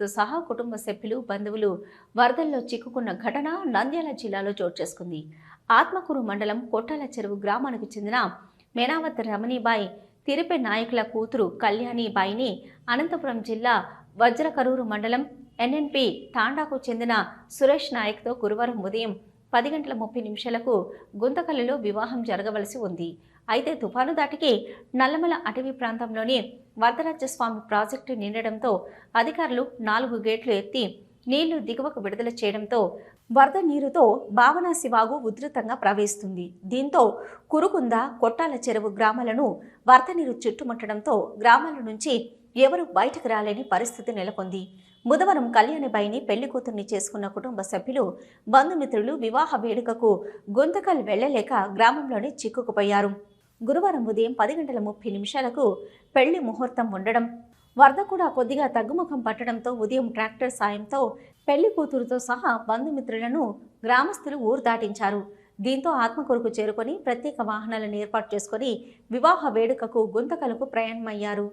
సహా కుటుంబ సభ్యులు బంధువులు వరదల్లో చిక్కుకున్న ఘటన నంద్యాల జిల్లాలో చోటు చేసుకుంది. ఆత్మకూరు మండలం కొట్టాల చెరువు గ్రామానికి చెందిన మేనావత్ రమణీబాయి తిరుపే నాయకుల కూతురు కళ్యాణిబాయిని అనంతపురం జిల్లా వజ్రకరూరు మండలం ఎన్ఎన్పి తాండాకు చెందిన సురేష్ నాయక్తో గురువారం ఉదయం పది గంటల ముప్పై నిమిషాలకు గుంతకల్లులో వివాహం జరగవలసి ఉంది. అయితే తుఫాను దాటికి నల్లమల అటవీ ప్రాంతంలోని వరదరాజస్వామి ప్రాజెక్టు నిండడంతో అధికారులు నాలుగు గేట్లు ఎత్తి నీళ్ళు దిగువకు విడుదల చేయడంతో వరద నీరుతో భావనా శివాగు ఉధృతంగా ప్రవహిస్తుంది. దీంతో కురుకుంద కొట్టాల చెరువు గ్రామాలను వరద నీరు చుట్టుముట్టడంతో గ్రామాల నుంచి ఎవరు బయటకు రాలేని పరిస్థితి నెలకొంది. బుధవారం కళ్యాణిబాయిని పెళ్ళి కూతుర్ని చేసుకున్న కుటుంబ సభ్యులు బంధుమిత్రులు వివాహ వేడుకకు గుంతకల్ వెళ్ళలేక గ్రామంలోనే చిక్కుకుపోయారు. గురువారం ఉదయం పది గంటల ముప్పై నిమిషాలకు పెళ్ళి ముహూర్తం ఉండడం వరద కూడా కొద్దిగా తగ్గుముఖం పట్టడంతో ఉదయం ట్రాక్టర్ సాయంతో పెళ్ళి కూతురుతో సహా బంధుమిత్రులను గ్రామస్తులు ఊరు దాటించారు. దీంతో ఆత్మకూరుకు చేరుకొని ప్రత్యేక వాహనాలను ఏర్పాటు చేసుకొని వివాహ వేడుకకు గుంతకలకు ప్రయాణమయ్యారు.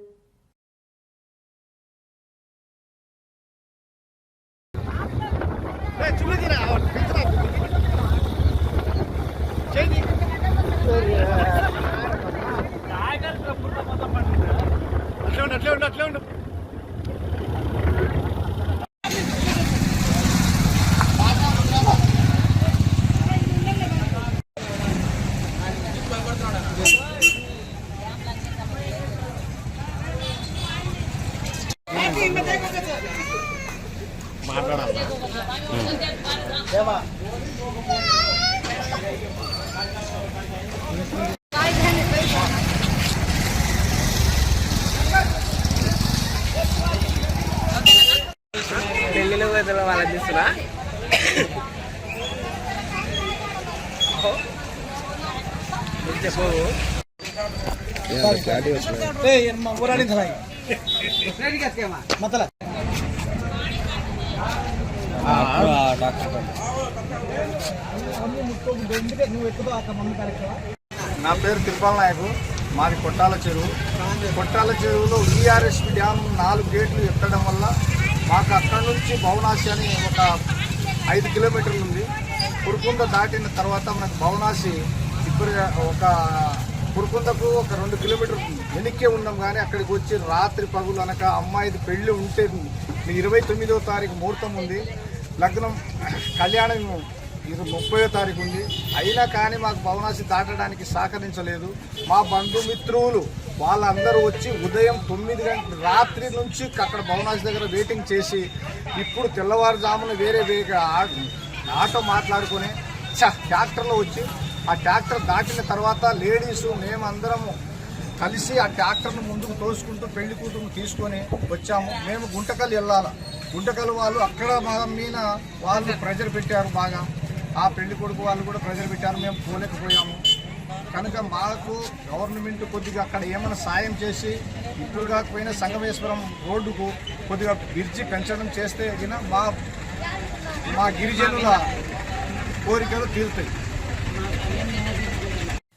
అట్లే ఉండు అట్లే ఉండు అట్లే ఉండు మాట్లాడాలి నా పేరు తిరుపాల నాయకు. మాది కొట్టాల చెరువు. కొట్టాల చెరువులో ఈఆర్ఎస్పి డ్యామ్ నాలుగు గేట్లు ఎత్తడం వల్ల మాకు అక్కడ నుంచి భవనాసి అని ఒక ఐదు కిలోమీటర్లు ఉంది. కురుకుంద దాటిన తర్వాత మనకు భవనాసి ఇప్పుడు ఒక కురుకుందకు ఒక రెండు కిలోమీటర్లు వెనక్కే ఉన్నాం కానీ అక్కడికి వచ్చి రాత్రి పగులు అనక అమ్మాయిది పెళ్ళి ఉంటే ఇరవై తొమ్మిదో తారీఖు ముహూర్తం ఉంది. లగ్నం కళ్యాణం ఇది ముప్పయో తారీఖు ఉంది. అయినా కానీ మాకు భవనాసి దాటడానికి సహకరించలేదు. మా బంధుమిత్రులు వాళ్ళందరూ వచ్చి ఉదయం తొమ్మిది గంటల రాత్రి నుంచి అక్కడ భవనాసి దగ్గర వెయిటింగ్ చేసి ఇప్పుడు తెల్లవారుజామున వేరే వేరే ఆటో మాట్లాడుకొని చ ట్రాక్టర్లో వచ్చి ఆ ట్రాక్టర్ దాటిన తర్వాత లేడీసు మేమందరము కలిసి ఆ ట్రాక్టర్ను ముందుకు తోసుకుంటూ పెళ్ళి కూతురును తీసుకొని వచ్చాము. మేము గుంటకల్ వెళ్ళాల. గుంటకల్ వాళ్ళు అక్కడ మీద వాళ్ళు ప్రెజర్ పెట్టారు బాగా. ఆ పెళ్ళి కొడుకు వాళ్ళు కూడా ప్రెజర్ పెట్టారు. మేము పోలేకపోయాము. కనుక మాకు గవర్నమెంట్ కొద్దిగా అక్కడ ఏమైనా సాయం చేసి ఇప్పుడు కాకపోయినా సంగమేశ్వరం రోడ్డుకు కొద్దిగా బ్రిడ్జి పెంచడం చేస్తే మా మా గిరిజనుల కోరికలు తీరుతాయి.